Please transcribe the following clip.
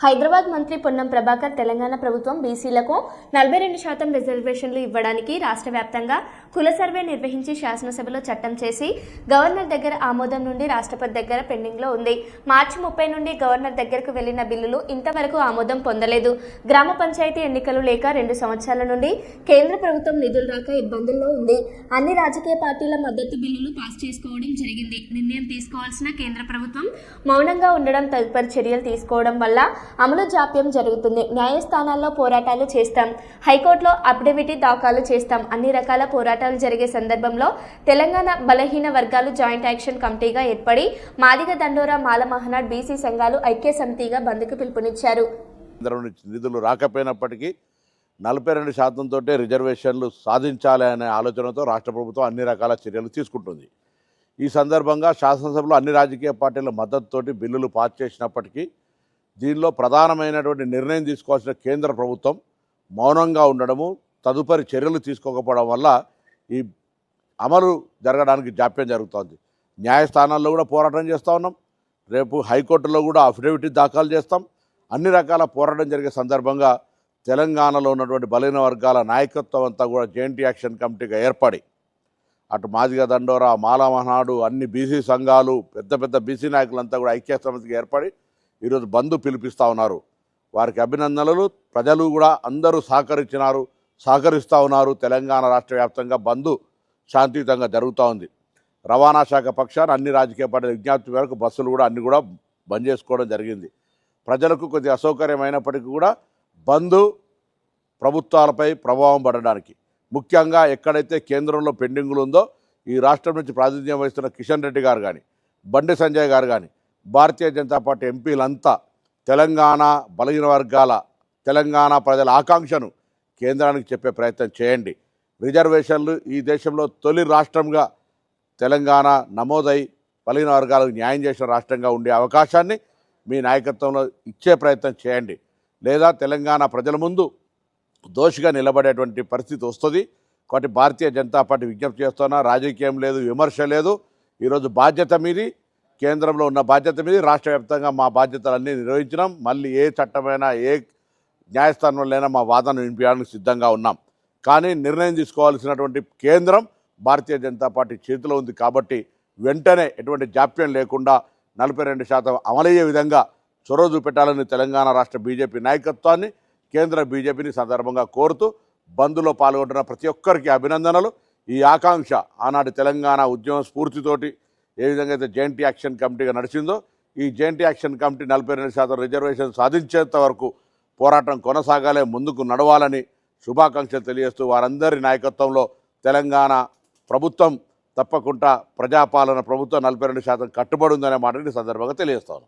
హైదరాబాద్ మంత్రి పొన్నం ప్రభాకర్ తెలంగాణ ప్రభుత్వం బీసీలకు నలభై రెండు శాతం రిజర్వేషన్లు ఇవ్వడానికి రాష్ట్ర వ్యాప్తంగా కుల సర్వే నిర్వహించి శాసనసభలో చట్టం చేసి గవర్నర్ దగ్గర ఆమోదం నుండి రాష్ట్రపతి దగ్గర పెండింగ్లో ఉంది. మార్చి ముప్పై నుండి గవర్నర్ దగ్గరకు వెళ్ళిన బిల్లులు ఇంతవరకు ఆమోదం పొందలేదు. గ్రామ పంచాయతీ ఎన్నికలు లేక రెండు సంవత్సరాల నుండి కేంద్ర ప్రభుత్వం నిధులు రాక ఇబ్బందుల్లో ఉంది. అన్ని రాజకీయ పార్టీల మద్దతు బిల్లులు పాస్ చేసుకోవడం జరిగింది. నిర్ణయం తీసుకోవాల్సిన కేంద్ర ప్రభుత్వం మౌనంగా ఉండడం తదుపరి చర్యలు తీసుకోవడం వల్ల అమలు జాప్యం జరుగుతుంది. న్యాయస్థానాల్లో పోరాటాలు చేస్తాం. హైకోర్టులో అఫిడవిట్ దాఖలు చేస్తాం. అన్ని రకాల పోరాటాలు జరిగే సందర్భంలో తెలంగాణ బలహీన వర్గాలు జాయింట్ యాక్షన్ కమిటీగా ఏర్పడి మాదిగ దండోరా మాల మహనాడ్ బీసీ సంఘాలు ఐక్య సమితిగా బంద్కు పిలుపునిచ్చారు. నిధులు రాకపోయినప్పటికీ నలభై రెండు శాతంతో రిజర్వేషన్లు సాధించాలి అనే ఆలోచనతో రాష్ట్ర ప్రభుత్వం అన్ని రకాల చర్యలు తీసుకుంటుంది. ఈ సందర్భంగా శాసనసభలో అన్ని రాజకీయ పార్టీల మద్దతుతోటి బిల్లులు పాస్ చేసినప్పటికీ దీనిలో ప్రధానమైనటువంటి నిర్ణయం తీసుకోవాల్సిన కేంద్ర ప్రభుత్వం మౌనంగా ఉండడము తదుపరి చర్యలు తీసుకోకపోవడం వల్ల ఈ అమలు జరగడానికి జాప్యం జరుగుతోంది. న్యాయస్థానాల్లో కూడా పోరాటం చేస్తూ ఉన్నాం. రేపు హైకోర్టులో కూడా అఫిడవిట్ దాఖలు చేస్తాం. అన్ని రకాల పోరాటం జరిగే సందర్భంగా తెలంగాణలో ఉన్నటువంటి బలహీన వర్గాల నాయకత్వం అంతా కూడా జేఎన్టీ యాక్షన్ కమిటీగా ఏర్పడి అటు మాదిగ దండోరా మాలా మహానాడు అన్ని బీసీ సంఘాలు పెద్ద పెద్ద బీసీ నాయకులంతా కూడా ఐక్య సమితికి ఏర్పడి ఈరోజు బంధు పిలిపిస్తూ ఉన్నారు. వారికి అభినందనలు. ప్రజలు కూడా అందరూ సహకరించినారు. సహకరిస్తూ ఉన్నారు. తెలంగాణ రాష్ట్ర వ్యాప్తంగా బంధు శాంతియుతంగా జరుగుతూ ఉంది. రవాణా శాఖ పక్షాన అన్ని రాజకీయ పార్టీల విజ్ఞప్తి మేరకు బస్సులు కూడా అన్ని కూడా బంద్ చేసుకోవడం జరిగింది. ప్రజలకు కొద్ది అసౌకర్యమైనప్పటికీ కూడా బంధు ప్రభుత్వాలపై ప్రభావం పడడానికి ముఖ్యంగా ఎక్కడైతే కేంద్రంలో పెండింగులు ఉందో ఈ రాష్ట్రం నుంచి ప్రాతినిధ్యం వహిస్తున్న కిషన్ రెడ్డి గారు కానీ బండి సంజయ్ గారు కానీ భారతీయ జనతా పార్టీ ఎంపీలంతా తెలంగాణ బలహీన వర్గాల తెలంగాణ ప్రజల ఆకాంక్షను కేంద్రానికి చెప్పే ప్రయత్నం చేయండి. రిజర్వేషన్లు ఈ దేశంలో తొలి రాష్ట్రంగా తెలంగాణ నమోదై బలహీన వర్గాలకు న్యాయం చేసిన రాష్ట్రంగా ఉండే అవకాశాన్ని మీ నాయకత్వంలో ఇచ్చే ప్రయత్నం చేయండి. లేదా తెలంగాణ ప్రజల ముందు దోషిగా నిలబడేటువంటి పరిస్థితి వస్తుంది. కాబట్టి భారతీయ జనతా పార్టీ విజ్ఞప్తి చేస్తున్నా రాజకీయం లేదు విమర్శ లేదు. ఈరోజు బాధ్యత మీది. కేంద్రంలో ఉన్న బాధ్యత మీది. రాష్ట్ర వ్యాప్తంగా మా బాధ్యతలన్నీ నిర్వహించినాం. మళ్ళీ ఏ చట్టమైనా ఏ న్యాయస్థానంలోనైనా మా వాదన వినిపించడానికి సిద్ధంగా ఉన్నాం. కానీ నిర్ణయం తీసుకోవాల్సినటువంటి కేంద్రం భారతీయ జనతా పార్టీ చేతిలో ఉంది కాబట్టి వెంటనే ఎటువంటి జాప్యం లేకుండా నలభై రెండు శాతం అమలయ్యే విధంగా చొరవ చూపెట్టాలని తెలంగాణ రాష్ట్ర బీజేపీ నాయకత్వాన్ని కేంద్ర బీజేపీని సందర్భంగా కోరుతూ బంద్లో పాల్గొంటున్న ప్రతి ఒక్కరికి అభినందనలు. ఈ ఆకాంక్ష ఆనాటి తెలంగాణ ఉద్యమ స్ఫూర్తితోటి ఏ విధంగా అయితే జేఎన్టీ యాక్షన్ కమిటీగా నడిచిందో ఈ జేఎన్టీ యాక్షన్ కమిటీ నలభై రెండు శాతం రిజర్వేషన్ సాధించేంత వరకు పోరాటం కొనసాగాలే ముందుకు నడవాలని శుభాకాంక్షలు తెలియజేస్తూ వారందరి నాయకత్వంలో తెలంగాణ ప్రభుత్వం తప్పకుండా ప్రజాపాలన ప్రభుత్వం నలభై రెండు శాతం కట్టుబడి ఉందనే మాటని సందర్భంగా తెలియజేస్తాను